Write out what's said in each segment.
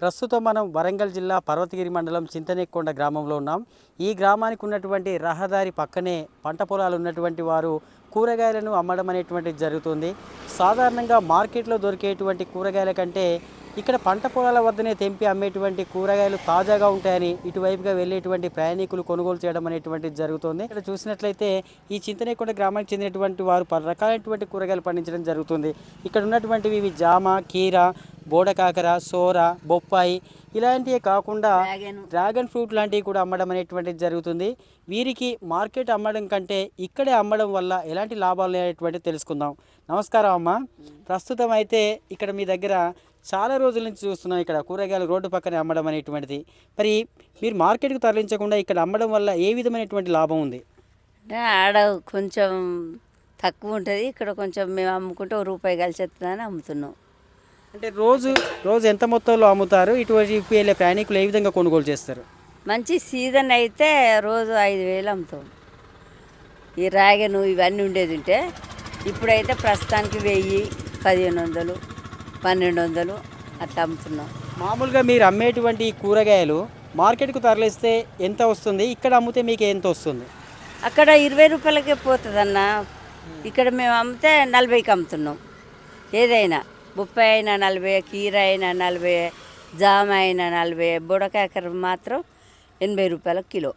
ప్రస్తుతం మనం వరంగల్ జిల్లా పర్వతగిరి మండలం చింతనేకొండ గ్రామంలో ఉన్నాం. ఈ గ్రామానికి ఉన్నటువంటి రహదారి పక్కనే పంట పొలాలు ఉన్నటువంటి వారు కూరగాయలను అమ్మడం అనేటువంటిది జరుగుతుంది. సాధారణంగా మార్కెట్లో దొరికేటువంటి కూరగాయల కంటే ఇక్కడ పంట పొలాల వద్దనే తెంపి అమ్మేటువంటి కూరగాయలు తాజాగా ఉంటాయని ఇటువైపుగా వెళ్ళేటువంటి ప్రయాణికులు కొనుగోలు చేయడం అనేటువంటిది జరుగుతుంది. ఇక్కడ చూసినట్లయితే ఈ చింతనేకొండ గ్రామానికి చెందినటువంటి వారు పలు రకాలైనటువంటి కూరగాయలు పండించడం జరుగుతుంది. ఇక్కడ ఉన్నటువంటివి ఇవి జామ కీర బోడకాకర సోర బొప్పాయి ఇలాంటివే కాకుండా డ్రాగన్ ఫ్రూట్ లాంటివి కూడా అమ్మడం అనేటువంటిది జరుగుతుంది. వీరికి మార్కెట్ అమ్మడం కంటే ఇక్కడే అమ్మడం వల్ల ఎలాంటి లాభాలు అనేటువంటిది తెలుసుకుందాం. నమస్కారం అమ్మ. ప్రస్తుతం అయితే ఇక్కడ మీ దగ్గర చాలా రోజుల నుంచి చూస్తున్నాం ఇక్కడ కూరగాయలు రోడ్డు పక్కనే అమ్మడం అనేటువంటిది. మరి మీరు మార్కెట్కి తరలించకుండా ఇక్కడ అమ్మడం వల్ల ఏ విధమైనటువంటి లాభం ఉంది? అంటే ఆడ కొంచెం తక్కువ ఉంటుంది. ఇక్కడ కొంచెం మేము అమ్ముకుంటే ఒక రూపాయి కలిసి వస్తుందని అమ్ముతున్నాం. అంటే రోజు రోజు ఎంత మొత్తంలో అమ్ముతారు? ఇటువంటి వెళ్ళే ప్రయాణికులు ఏ విధంగా కొనుగోలు చేస్తారు? మంచి సీజన్ అయితే రోజు ఐదు వేలు అమ్ముతాం. ఈ రాగను ఇవన్నీ ఉండేది ఉంటే ఇప్పుడైతే ప్రస్తుతానికి వెయ్యి పదిహేను వందలు. పన్నెండు వందలు అట్లా అమ్ముతున్నాం. మామూలుగా మీరు అమ్మేటువంటి ఈ కూరగాయలు మార్కెట్కు తరలిస్తే ఎంత వస్తుంది? ఇక్కడ అమ్మితే మీకు ఎంత వస్తుంది? అక్కడ ఇరవై రూపాయలకే పోతుందన్న. ఇక్కడ మేము అమ్మితే నలభైకి అమ్ముతున్నాం. ఏదైనా ముప్పై అయినా నలభై కీర అయినా నలభై జామ అయినా నలభై బుడకాకర మాత్రం ఎనభై రూపాయల కిలో.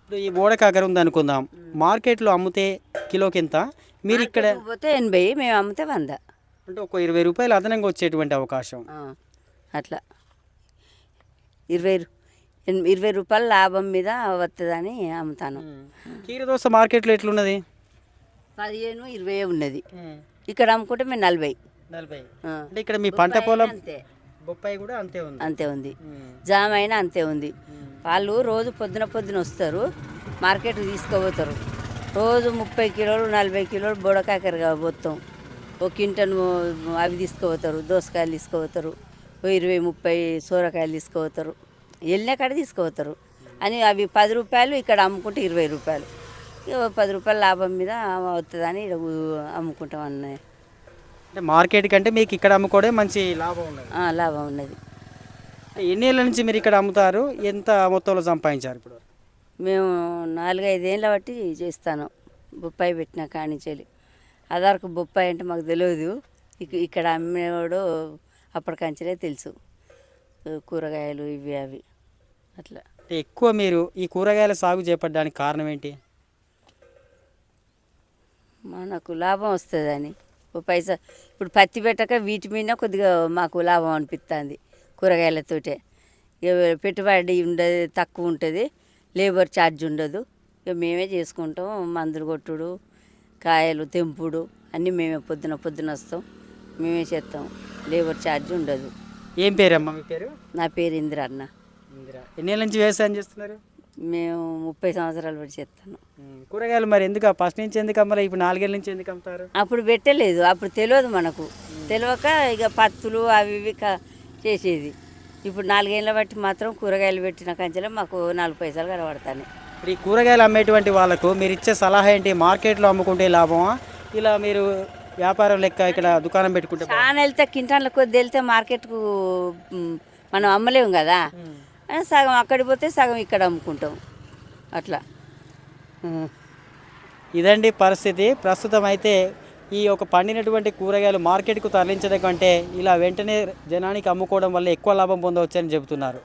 ఇప్పుడు ఈ బోడకాకర ఉంది అనుకుందాం మార్కెట్లో అమ్మితే కిలోకి ఎంత మీరు ఇక్కడ పోతే ఎనభై మేము అమ్మితే వంద. అంటే ఒక ఇరవై రూపాయలు అదనంగా వచ్చేటువంటి అవకాశం. అట్లా. ఇరవై ఇరవై రూపాయల లాభం మీద వస్తుందని అమ్ముతాను. కీర దోశ మార్కెట్లో ఎట్లున్నది? పదిహేను ఇరవై ఉన్నది. ఇక్కడ అమ్ముకుంటే మేము నలభై. నలభై. అంటే ఇక్కడ మీ పంట పొలం బొప్పాయి కూడా అంతే ఉంది. అంతే ఉంది. జామ అయినా అంతే ఉంది. వాళ్ళు రోజు పొద్దున పొద్దున వస్తారు మార్కెట్ తీసుకుపోతారు. రోజు ముప్పై కిలోలు నలభై కిలోలు బుడకాకరగా పోతాం ఒక కింటను అవి తీసుకుపోతారు దోసకాయలు తీసుకుపోతారు ఓ ఇరవై ముప్పై సోరకాయలు తీసుకుపోతారు వెళ్ళిన కాడ తీసుకుపోతారు. అని అవి పది రూపాయలు ఇక్కడ అమ్ముకుంటే ఇరవై రూపాయలు. పది రూపాయల లాభం మీద అవుతుందని అమ్ముకుంటాం అన్నయ్య. అంటే మార్కెట్ కంటే మీకు ఇక్కడ అమ్ముకోవడం మంచి లాభం ఉన్నది. లాభం ఉన్నది. ఎన్ని ఏళ్ళ నుంచి మీరు ఇక్కడ అమ్ముతారు? ఎంత మొత్తంలో సంపాదించారు ఇప్పుడు మేము నాలుగైదేళ్ళ బట్టి చేస్తాను. బొప్పాయి పెట్టిన కానించాలి ఆధార్కు బొప్పాయి అంటే మాకు తెలియదు ఇక- ఇక్కడ అమ్మేవాడు అప్పటికంచలే తెలుసు. కూరగాయలు ఇవి అవి. అట్లా. అంటే ఎక్కువ మీరు ఈ కూరగాయల సాగు చేపట్టడానికి కారణం ఏంటి? మనకు లాభం వస్తుందని. ఓ పైసా ఇప్పుడు పత్తి పెట్టక వీటి మీద కొద్దిగా మాకు లాభం అనిపిస్తుంది కూరగాయలతోటే. ఇక పెట్టుబడి ఉండదు తక్కువ ఉంటుంది లేబర్ ఛార్జ్ ఉండదు. ఇక మేమే చేసుకుంటాం మందులు కొట్టుడు కాయలు తెంపుడు అన్నీ మేమే పొద్దున పొద్దున వస్తాం. మేమే చేస్తాం. లేబర్ ఛార్జ్ ఉండదు. ఏం పేరమ్మా మీ పేరు? నా పేరు ఇందిర అన్న. ఇందిరా. ఎన్ని ఏళ్ళ నుంచి వ్యవసాయం చేస్తున్నారు? మేము ముప్పై సంవత్సరాలు బట్టి చేస్తాను. కూరగాయలు మరి ఎందుకు ఫస్ట్ నుంచి ఎందుకు అమ్మరా ఇప్పుడు నాలుగేళ్ళ నుంచి ఎందుకు అమ్ముతారు? అప్పుడు పెట్టలేదు అప్పుడు తెలియదు మనకు. తెలియక ఇక పత్తులు అవి ఇవి చేసేది. ఇప్పుడు నాలుగేళ్ళ బట్టి మాత్రం కూరగాయలు పెట్టిన కంచెలో మాకు నాలుగు పైసలు కనబడతాయి ఇప్పుడు ఈ కూరగాయలు అమ్మేటువంటి వాళ్ళకు మీరు ఇచ్చే సలహా ఏంటి? మార్కెట్లో అమ్ముకుంటే లాభమా? ఇలా మీరు వ్యాపారం లెక్క ఇక్కడ దుకాణం పెట్టుకుంటే? చాలా వెళ్తే కింటాన్ల కొద్ది వెళ్తే మార్కెట్కు మనం అమ్మలేము కదా. సగం అక్కడికి పోతే సగం ఇక్కడ అమ్ముకుంటాం. అట్లా. ఇదండి పరిస్థితి. ప్రస్తుతం అయితే ఈ ఒక పండినటువంటి కూరగాయలు మార్కెట్కు తరలించడం కంటే ఇలా వెంటనే జనానికి అమ్ముకోవడం వల్ల ఎక్కువ లాభం పొందవచ్చని చెబుతున్నారు.